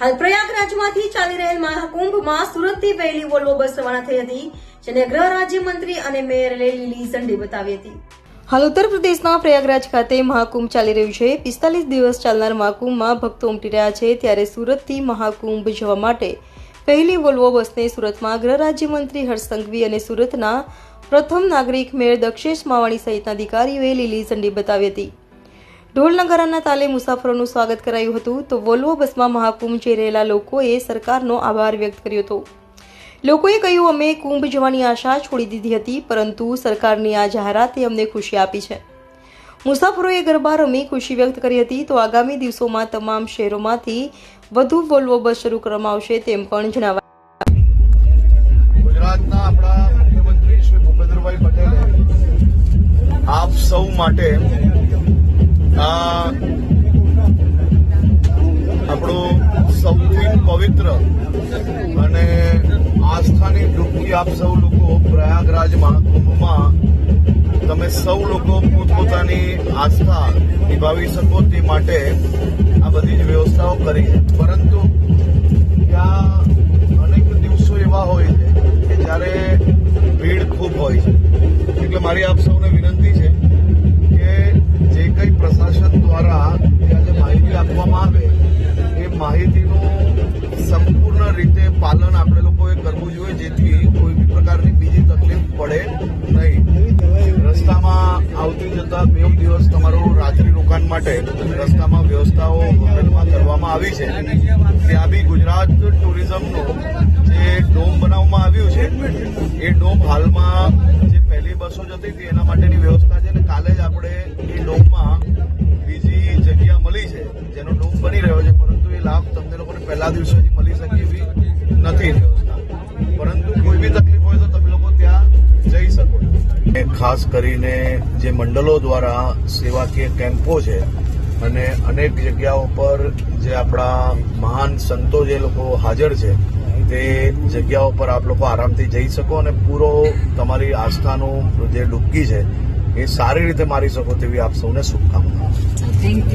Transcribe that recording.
હાલ પ્રયાગરાજમાંથી ચાલી રહેલ મહાકુંભમાં સુરતથી પહેલી વોલ્વો બસ રવાના થઈ હતી, જેને ગૃહ રાજ્યમંત્રી અને મેયરે લીલી ઝંડી બતાવી હતી. હાલ ઉત્તર પ્રદેશના પ્રયાગરાજ ખાતે મહાકુંભ ચાલી રહ્યું છે. પિસ્તાલીસ દિવસ ચાલનાર મહાકુંભમાં ભક્તો ઉમટી રહ્યા છે. ત્યારે સુરતથી મહાકુંભ જવા માટે પહેલી વોલ્વો બસને સુરતમાં ગૃહ રાજ્યમંત્રી હર્ષ સંઘવી અને સુરતના પ્રથમ નાગરિક મેયર દક્ષેશ માવાણી સહિતના અધિકારીઓએ લીલી ઝંડી બતાવી હતી. ઢોલ નગારાના તાલે મુસાફરોનું સ્વાગત કરાયું હતું તો વોલ્વો બસમાં મહાકુંભ જઈ રહેલા લોકોએ સરકારનો આભાર વ્યક્ત કર્યો હતો. લોકોએ કહ્યું, અમે કુંભ જવાની આશા છોડી દીધી હતી, પરંતુ સરકારની આ જાહેરાતે અમને ખુશી આપી છે. મુસાફરોએ ગરબા રમી ખુશી વ્યક્ત કરી હતી તો આગામી દિવસોમાં તમામ શહેરોમાંથી વધુ વોલ્વો બસ શરૂ કરવામાં આવશે તેમ પણ જણાવાયું. સૌ માટે, આ આપણું સૌથી પવિત્ર અને આસ્થાની ડૂબકી આપ સૌ લોકો પ્રયાગરાજ મહાકુંભમાં તમે સૌ લોકો પોતપોતાની આસ્થા નિભાવી શકો તે માટે આ બધી જ વ્યવસ્થાઓ કરી છે. પરંતુ આવતી જતા બે દિવસ તમારું રાત્રિ રોકાણ માટે રસ્તામાં વ્યવસ્થાઓ હોટેલમાં કરવામાં આવી છે. ત્યાં બી ગુજરાત ટુરિઝમનું જે ડોમ બનાવવામાં આવ્યું છે, એ ડોમ હાલમાં જે પહેલી બસો જતી હતી એના માટેની વ્યવસ્થા છે ને કાલે જ આપણે એ ડોમમાં બીજી જગ્યા મળી છે, જેનો ડોમ બની રહ્યો છે, પરંતુ એ લાભ તમને લોકોને પહેલા દિવસેથી મળી શકે એવી ખાસ કરીને જે મંડળો દ્વારા સેવાકીય કેમ્પો છે અને અનેક જગ્યાઓ પર જે આપણા મહાન સંતો જે લોકો હાજર છે, તે જગ્યાઓ પર આપ લોકો આરામથી જઈ શકો અને પૂરો તમારી આસ્થાનું જે ડૂબકી છે, એ સારી રીતે મારી શકો તેવી આપ સૌને શુભકામનાઓ. થેન્ક